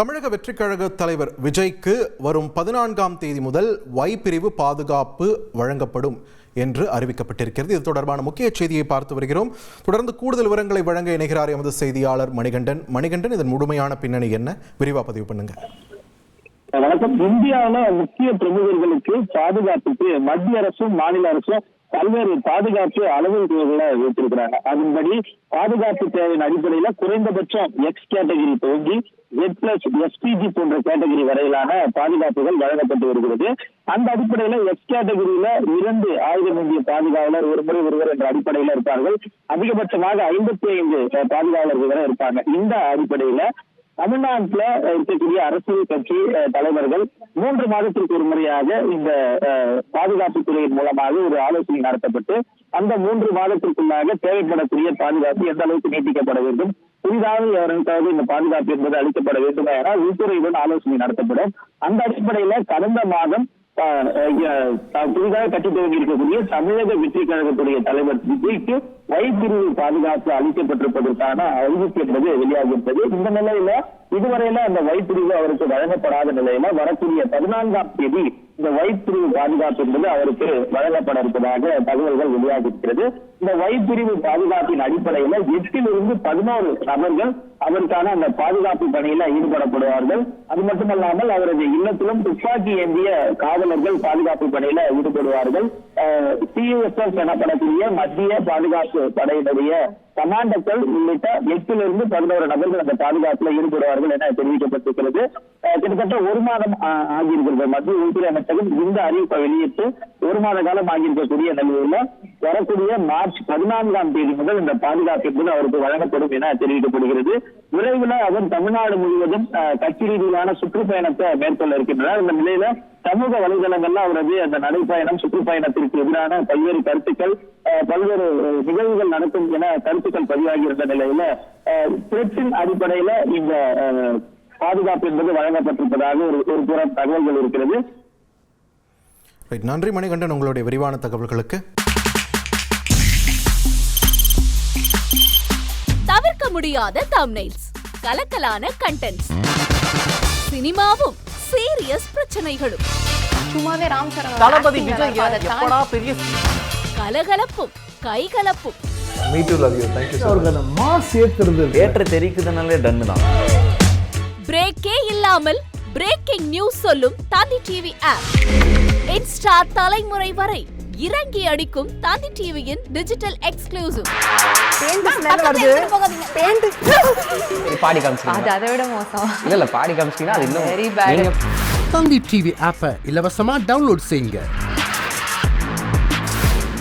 தமிழக வெற்றிக் கழக தலைவர் விஜய்க்கு வரும் பதினான்காம் தேதி முதல் ஒய் பிரிவு பாதுகாப்பு வழங்கப்படும் என்று அறிவிக்கப்பட்டிருக்கிறது. இது தொடர்பான முக்கிய செய்தியை பார்த்து வருகிறோம். தொடர்ந்து கூடுதல் விவரங்களை வழங்க இணைகிறார் எமது செய்தியாளர் மணிகண்டன். மணிகண்டன் இதன் முழுமையான பின்னணி என்ன? விரிவா பதிவு பண்ணுங்க. வணக்கம். இந்தியாவில முக்கிய பிரமுகர்களுக்கு பாதுகாப்புக்கு மத்திய அரசும் மாநில அரசும் பல்வேறு பாதுகாப்பு அளவுகளை வைத்திருக்கிறாங்க. அதன்படி பாதுகாப்பு தேவையின் அடிப்படையில குறைந்தபட்சம் எக்ஸ் கேட்டகரி துவங்கி ஜெட் பிளஸ் எஸ்பிஜி போன்ற கேட்டகரி வரையிலான பாதுகாப்புகள் வழங்கப்பட்டு வருகிறது. அந்த அடிப்படையில எஸ் கேட்டகரியில இரண்டு ஆயுதம் இந்திய பாதுகாவலர் ஒரு முறை ஒருவர் என்ற அடிப்படையில இருப்பார்கள். அதிகபட்சமாக ஐம்பத்தி ஐந்து பாதுகாவலர்கள் வரை இருப்பாங்க. இந்த அடிப்படையில தமிழ்நாட்டில் இருக்கக்கூடிய அரசியல் கட்சி தலைவர்கள் மூன்று மாதத்திற்கு ஒரு முறையாக இந்த பாதுகாப்பு துறையின் மூலமாக ஒரு ஆலோசனை நடத்தப்பட்டு அந்த மூன்று மாதத்திற்குள்ளாக தேவைப்படக்கூடிய பாதுகாப்பு எந்த அளவுக்கு நீட்டிக்கப்பட வேண்டும் புதிதாக எவருக்காவது இந்த பாதுகாப்பு என்பது அளிக்கப்பட வேண்டும் என உள்துறையுடன் ஆலோசனை நடத்தப்படும். அந்த அடிப்படையில கடந்த மாதம் புதிதாக கட்டி துவங்கி இருக்கக்கூடிய தமிழக வெற்றி கழகத்துடைய தலைவர் விஜய்க்கு வைப்பிரிவு பாதுகாப்பு அளிக்கப்பட்டிருப்பதற்கான அறிவிப்பு என்பது வெளியாகியிருந்தது. இந்த நிலையில இதுவரையில அந்த வைப்பிரிவு அவருக்கு வழங்கப்படாத நிலையில வரக்கூடிய பதினான்காம் தேதி இந்த வைப்பிரிவு பாதுகாப்பு என்பது அவருக்கு வழங்கப்பட இருப்பதாக தகவல்கள் வெளியாகியிருக்கிறது. இந்த வைப்பிரிவு பாதுகாப்பின் அடிப்படையில எட்டிலிருந்து பதினோரு நபர்கள் அவருக்கான அந்த பாதுகாப்பு பணியில ஈடுபடப்படுவார்கள். அது மட்டுமல்லாமல் அவரது இல்லத்திலும் துப்பாக்கி ஏந்திய காவலர்கள் பாதுகாப்பு பணியில ஈடுபடுவார்கள். சிஎஸ்எஸ் எனப்படக்கூடிய மத்திய பாதுகாப்பு படையினுடைய கமாண்டர்கள் உள்ளிட்ட எட்டுல இருந்து பதினோரு நபர்கள் அந்த பாதுகாப்புல ஈடுபடுவார்கள் என தெரிவிக்கப்பட்டிருக்கிறது. கிட்டத்தட்ட ஒரு மாதம் ஆகியிருக்கிறது. மத்திய உள்துறை அமைச்சகம் இந்த அறிவிப்பை வெளியிட்டு ஒரு மாத காலம் ஆகியிருக்கக்கூடிய நிலையில வரக்கூடிய மார்ச் பதினான்காம் தேதி முதல் இந்த பாதுகாப்பு என்பது அவருக்கு வழங்கப்படும் என தெரிவிக்கப்படுகிறது. விரைவில் அவர் தமிழ்நாடு முழுவதும் கட்சி ரீதியிலான சுற்றுப்பயணத்தை மேற்கொள்ள இருக்கின்றனர். இந்த நிலையில சமூக வலைதளங்கள்ல அவரது அந்த நடைப்பயணம் சுற்றுப்பயணத்திற்கு எதிரான பல்வேறு கருத்துக்கள் பல்வேறு நிகழ்வுகள் நடக்கும் என கருத்துக்கள் பதிவாகி இருந்த நிலையில திருச்சின் அடிப்படையில இந்த பாதுகாப்பு என்பது வழங்கப்பட்டிருப்பதாக ஒரு ஒரு புறம் தகவல்கள் இருக்கிறது. ரைட் நன்றி மணிகண்டன் உங்களுடைய விரிவான தகவல்களுக்கு. தவிர்க்க முடியாத தம்னைல்ஸ் கலக்கலான கண்டென்ட்ஸ் சினிமாவும் சீரியஸ் பிரச்சனைகளும். சும்மாவே ராம் சரண் தளபதி விஜய் எப்படா பெரிய கலகலப்பும் கைகலப்பும். Me too love you thank you அவருக்கு அந்த மாஸ் ஏத்துறது ஏற்ற தெரிக்குதுனாலே டன்னு தான். பிரேக்கே இல்லாமல் பிரேக்கிங் நியூஸ் சொல்லும் தந்தி டிவி ஆப் இன்ஸ்டா தலைமுறை வரை இறங்கி அடிக்கும் தந்தி டிவியின் டிஜிட்டல் எக்ஸ்க்ளூசிவ் பாடி காமிச்சிங்க அது அதை விட மோசம். இல்ல இல்ல பாடி காமிச்சிங்கன்னா அது இன்னும் Very bad. நீங்க தந்தி டிவி ஆப்பை இலவசமா டவுன்லோட் செய்யுங்க.